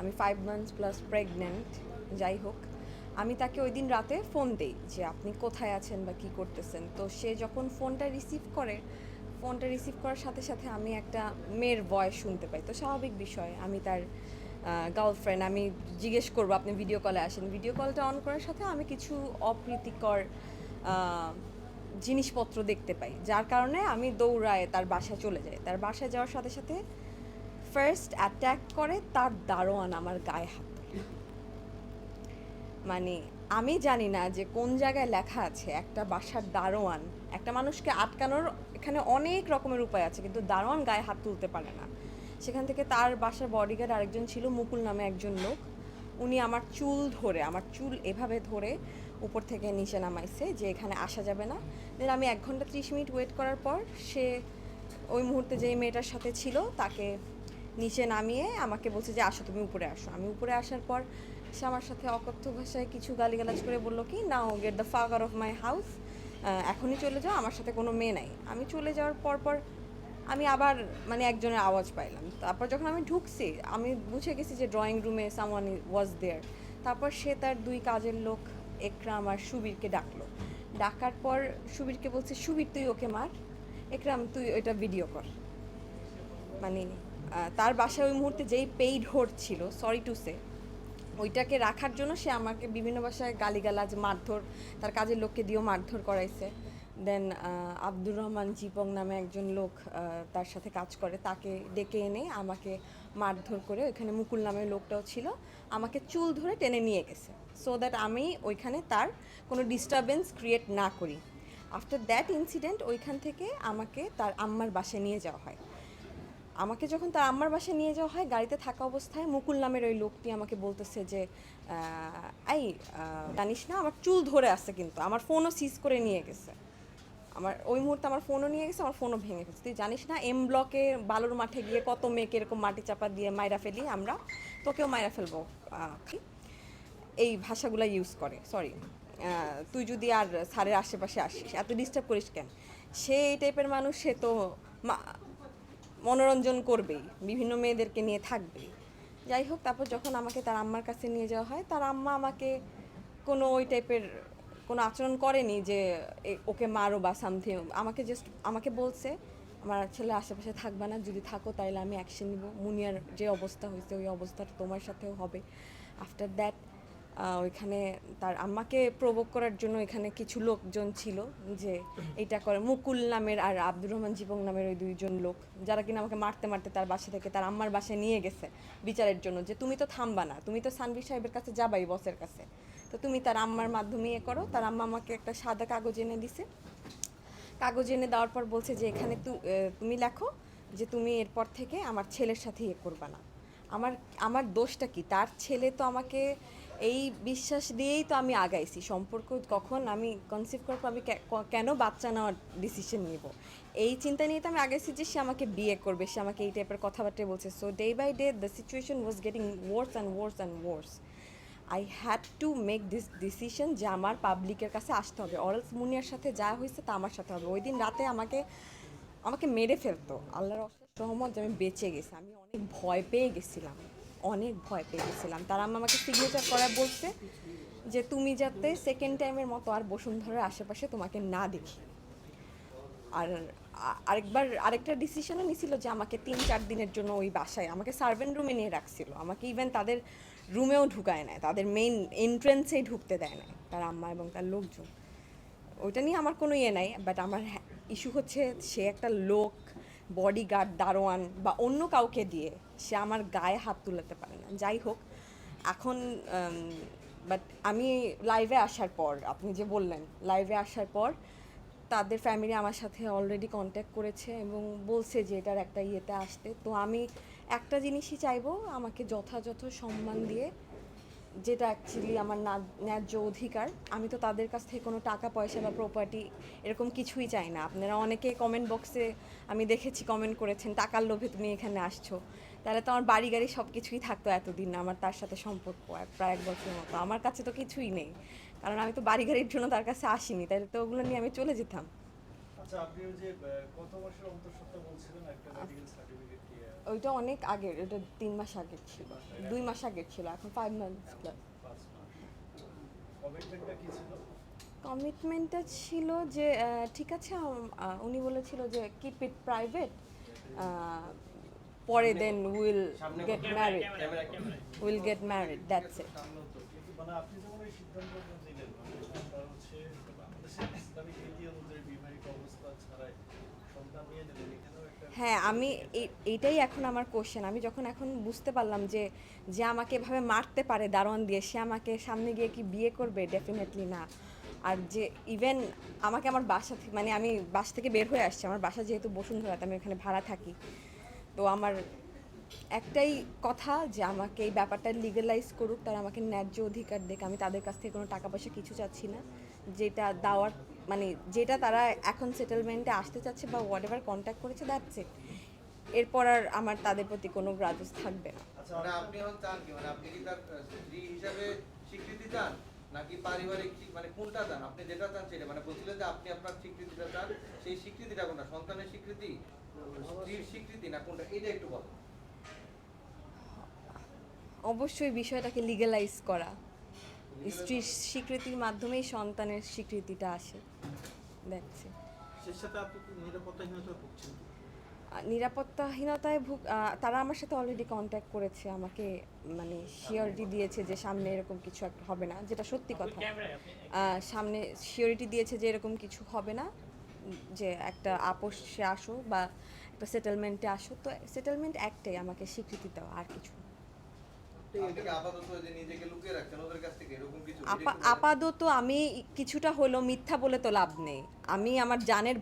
আমি five months plus pregnant যাই হোক, আমি তাকে ওই দিন রাতে ফোন দেই যে আপনি কোথায় আছেন বা কী করতেছেন? তো সে যখন ফোনটা রিসিভ করে ফোনটা রিসিভ করার সাথে সাথে আমি একটা মেয়ের ভয়েস শুনতে পাই। তো স্বাভাবিক বিষয়, আমি তার গার্লফ্রেন্ড আমি জিজ্ঞেস করব, আপনি ভিডিও কলে আসেন? ভিডিও কলটা অন করার সাথে আমি কিছু অপ্রীতিকর জিনিসপত্র দেখতে পাই। যার কারণে আমি দৌড়ায় তার বাসায় চলে যাই। তার বাসায় যাওয়ার সাথে সাথে ফার্স্ট অ্যাট্যাক করে তার দারোয়ান আমার গায়ে হাত মানে আমি জানি না যে কোন জায়গায় লেখা আছে একটা বাসার দারোয়ান, একটা মানুষকে আটকানোর এখানে অনেক রকমের উপায় আছে, কিন্তু দারোয়ান গায়ে হাত তুলতে পারে না। সেখান থেকে তার বাসার বডিগার্ড আরেকজন ছিল, মুকুল নামে একজন লোক। উনি আমার চুল ধরে, আমার চুল এভাবে ধরে উপর থেকে নিচে নামাইছে যে এখানে আসা যাবে না। দেন আমি এক ঘণ্টা ত্রিশ মিনিট ওয়েট করার পর সে ওই মুহূর্তে যেই মেয়েটার সাথে ছিল, তাকে নিচে নামিয়ে আমাকে বলছে যে, আসো, তুমি উপরে আসো। আমি উপরে আসার পর সে আমার সাথে অকথ্য ভাষায় কিছু গালিগালাজ করে বলল কি, now get the fucker of my house এখনই চলে যাও, আমার সাথে কোনো মেয়ে নাই। আমি চলে যাওয়ার পর পর আমি আবার মানে একজনের আওয়াজ পাইলাম। তারপর যখন আমি ঢুকছি, আমি বুঝে গেছি যে ড্রয়িং রুমে সামওয়ান ওয়াজ দেয়ার তারপর সে তার দুই কাজের লোক একরাম আর সুবীরকে ডাকলো। ডাকার পর সুবীরকে বলছে, সুবীর, তুই ওকে মার। একরাম, তুই ওইটা ভিডিও কর। মানে তার বাসায় ওই মুহূর্তে যেই পেইড হোড ছিল সরি টু সে ওইটাকে রাখার জন্য সে আমাকে বিভিন্ন বাসায় গালিগালাজ, মারধর, তার কাজের লোককে দিয়েও মারধর করাইছে। দেন আব্দুর রহমান জিপং নামে একজন লোক তার সাথে কাজ করে, তাকে ডেকে এনে আমাকে মারধর করে ওইখানে মুকুল নামের লোকটাও ছিল, আমাকে চুল ধরে টেনে নিয়ে গেছে। সো দ্যাট আমি ওইখানে তার কোনো ডিস্টারবেন্স ক্রিয়েট না করি। আফটার দ্যাট ইনসিডেন্ট ওইখান থেকে আমাকে তার আম্মার বাসায় নিয়ে যাওয়া হয়। আমাকে যখন তার আমার বাসায় নিয়ে যাওয়া হয় গাড়িতে থাকা অবস্থায় মুকুল নামের ওই লোকটি আমাকে বলতেছে যে আহ, এই জানিস না আমার চুল ধরে আছে কিন্তু আমার ফোনও সিজ করে নিয়ে গেছে। আমার ওই মুহূর্তে আমার ফোনও নিয়ে গেছে আমার ফোনও ভেঙে গেছে। তুই জানিস না এম ব্লকে বালুর মাঠে গিয়ে কত মেয়েকে এরকম মাটি চাপা দিয়ে মাইরা ফেলি আমরা? তোকেও মাইরা ফেলব এই ভাষাগুলো ইউজ করে। সরি তুই যদি আর স্যারের আশেপাশে আসিস এত ডিস্টার্ব করিস কেন? সে এই টাইপের মানুষ সে তো মনোরঞ্জন করবেই, বিভিন্ন মেয়েদেরকে নিয়ে থাকবেই। যাই হোক, তারপর যখন আমাকে তার আম্মার কাছে নিয়ে যাওয়া হয়, তার আম্মা আমাকে কোনো ওই টাইপের কোনো আচরণ করেনি যে ওকে মারো বা সামথিং। আমাকে জাস্ট আমাকে বলছে, আমার ছেলে আশেপাশে থাকবে না, যদি থাকো তাহলে আমি অ্যাকশন নিব। মুনিয়ার যে অবস্থা হয়েছে, ওই অবস্থাটা তোমার সাথেও হবে। আফটার দ্যাট ওইখানে তার আম্মাকে প্রভোগ করার জন্য এখানে কিছু লোকজন ছিল যে এটা করে। মুকুল নামের আর আব্দুর রহমান জীবন নামের ওই দুইজন লোক, যারা কিনা আমাকে মারতে মারতে তার বাসা থেকে তার আম্মার বাসায় নিয়ে গেছে বিচারের জন্য যে তুমি তো থামবা না, তুমি তো সানভি সাহেবের কাছে যাবাই বসের কাছে। তো তুমি তার আম্মার মাধ্যমে ইয়ে করো, তার আম্মা আমাকে একটা সাদা কাগজ এনে দিছে। কাগজ এনে দেওয়ার পর বলছে যে এখানে তুমি লেখো যে তুমি এরপর থেকে আমার ছেলের সাথে ইয়ে করবা না। আমার আমার দোষটা কি? তার ছেলে তো আমাকে এই বিশ্বাস দিয়েই তো আমি আগাইছি। সম্পর্ক কখন আমি কনসিভ করব আমি কেন বাচ্চা নেওয়ার ডিসিশন নিব? এই চিন্তা নিয়ে তো আমি আগাইছি যে সে আমাকে বিয়ে করবে, সে আমাকে এই টাইপের কথাবার্তা বলছে। So day by day the situation was getting worse and worse and worse I had to make this decision যে আমার পাবলিকের কাছে আসতে হবে। অরলস মুনিয়ার সাথে যা হয়েছে তা আমার সাথে হবে। ওই দিন রাতে আমাকে আমাকে মেরে ফেলতো। আল্লাহর অশেষ রহমত যে আমি বেঁচে গেছি। আমি অনেক ভয় পেয়ে গেছিলাম। অনেক ভয় পেয়ে গেছিলাম তারা আম্মা আমাকে সিগনেচার করা বলছে যে, তুমি যাতে সেকেন্ড টাইমের মতো আর বসুন্ধরার আশেপাশে তোমাকে না দেখি। আর আরেকবার, আরেকটা ডিসিশনও নিছিল যে, আমাকে তিন, চার দিনের জন্য ওই বাসায়, আমাকে সার্ভেন্ট রুমে নিয়ে রাখছিল। আমাকে ইভেন তাদের রুমেও ঢুকায় নেয় তাদের মেইন এন্ট্রেন্সেই ঢুকতে দেয় না তার আম্মা এবং তার লোকজন। ওইটা নিয়ে আমার কোনো ইয়ে নাই বাট আমার ইস্যু হচ্ছে সে একটা লোক বডিগার্ড দারোয়ান বা অন্য কাউকে দিয়ে সে আমার গায়ে হাত তুলাতে পারে না। যাই হোক, এখন বাট আমি লাইভে আসার পর, আপনি যে বললেন লাইভে আসার পর তাদের ফ্যামিলি আমার সাথে অলরেডি কন্ট্যাক্ট করেছে এবং বলছে যে এটার একটা ইয়েতে আসতে। তো আমি একটা জিনিসই চাইব, আমাকে যথাযথ সম্মান দিয়ে যেটা অ্যাকচুয়ালি আমার ন্যায্য অধিকার, আমি তো তাদের কাছ থেকে কোনো টাকা, পয়সা বা প্রপার্টি এরকম কিছুই চাই না। আপনারা অনেকে কমেন্ট বক্সে আমি দেখেছি কমেন্ট করেছেন, টাকার লোভে তুমি এখানে আসছো। তাহলে তো আমার বাড়ি গাড়ি সব কিছুই থাকতো এতদিন আমার তার সাথে সম্পর্ক প্রায় এক বছর মতো। আমার কাছে তো কিছুই নেই। কারণ আমি তো বাড়ি গাড়ির জন্য তার কাছে আসিনি, তাহলে তো ওগুলো নিয়ে আমি চলে যেতাম। আচ্ছা আপনি যে কত অন্তঃসত্ত্বা বলছিলেন একটা ওইটা অনেক আগের ওটা তিন মাস আগের ছিল। দুই মাস আগের ছিল এখন ফাইভ মান্থস প্লাস কমিটমেন্টটা ছিল? যে ঠিক আছে উনি বলেছিল যে কিপ ইট প্রাইভেট পরে then will get married will get married that's it মানে আপনি যখন এই সিদ্ধান্তটা নিলেন মানে হচ্ছে হ্যাঁ আমি এই- এইটাই এখন আমার কোশ্চেন আমি যখন এখন বুঝতে পারলাম যে যে আমাকে এভাবে মারতে পারে দারোয়ান দিয়ে, সে আমাকে সামনে গিয়ে কি বিয়ে করবে? ডেফিনেটলি না। আর যে ইভেন আমাকে আমার বাসা থেকে মানে আমি বাস থেকে বের হয়ে আসছি। আমার বাসা যেহেতু বসুন্ধরাতে, আমি এখানে ভাড়া থাকি। তো আমার একটাই কথা যে আমাকে এই ব্যাপারটা লিগালাইজ করুক তারা আমাকে ন্যায্য অধিকার দেখ আমি তাদের কাছ থেকে কোনো টাকা পয়সা কিছু চাচ্ছি না। যেটা দেওয়ার মানে যেটা তারা এখন সেটেলমেন্টে আসতে চাচ্ছে বা হোয়াট এভার কন্ট্যাক্ট করেছে দ্যাটস ইট এরপর আর আমার তাদের প্রতি কোনো গ্রাজেস থাকবে না। আচ্ছা মানে মানে আপনি কি তার আহ, স্ত্রী হিসাবে স্বীকৃতি নাকি পারিবারিক মানে কোনটা চান? আপনি যেটা চান সেটা মানে বলছিলেন যে আপনি আপনার স্বীকৃতিটা চান। সেই স্বীকৃতিটা কোনটা? সন্তানের স্বীকৃতি? স্ত্রীর স্বীকৃতি না কোনটা? এটা একটু বলেন। অবশ্যই বিষয়টাকে লিগালাইজ করা। স্ত্রীর স্বীকৃতির মাধ্যমেই সন্তানের স্বীকৃতিটা আসে। আহ, নিরাপত্তাহীনতায় ভুগ তারা আমার সাথে অলরেডি কন্ট্যাক্ট করেছে আমাকে মানে শিওরিটি দিয়েছে যে সামনে এরকম কিছু একটা হবে না যেটা সত্যি কথা। সামনে শিওরিটি দিয়েছে যে এরকম কিছু হবে না যে একটা আপোষে আসো বা একটা সেটেলমেন্টে আসো তো সেটেলমেন্ট একটাই আমাকে স্বীকৃতি দেওয়া আর কিছু আপাতত আমি কিছুটা হলো মিথ্যা বলে তো লাভ নেই। আমি আমার জানের